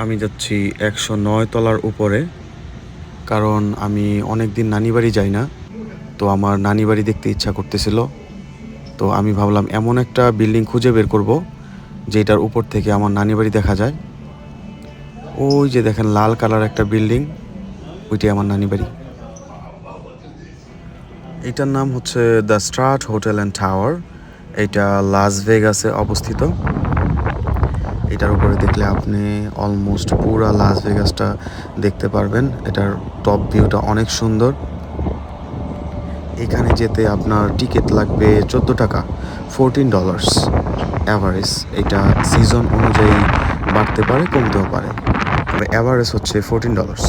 আমি যাচ্ছি একশো নয় তলার উপরে, কারণ আমি অনেক দিন নানি বাড়ি যাই না। তো আমার নানি বাড়ি দেখতে ইচ্ছা করতেছিল। তো আমি ভাবলাম এমন একটা বিল্ডিং খুঁজে বের করব, যেটার উপর থেকে আমার নানি বাড়ি দেখা যায়। ওই যে দেখেন, লাল কালার একটা বিল্ডিং, ওইটাই আমার নানি বাড়ি এটার নাম হচ্ছে the Strat hotel and tower. এটা লাস ভেগাসে অবস্থিত। এটার উপরে দেখলে আপনি অলমোস্ট পুরো লাস ভেগাসটা দেখতে পারবেন। এটার টপ ভিউটা অনেক সুন্দর। এখানে যেতে আপনার টিকিট লাগবে চোদ্দ টাকা ফোরটিন ডলার্স অ্যাভারেজ এটা সিজন অনুযায়ী বাড়তে পারে, কমতেও পারে। তবে অ্যাভারেজ হচ্ছে ফোরটিন ডলার্স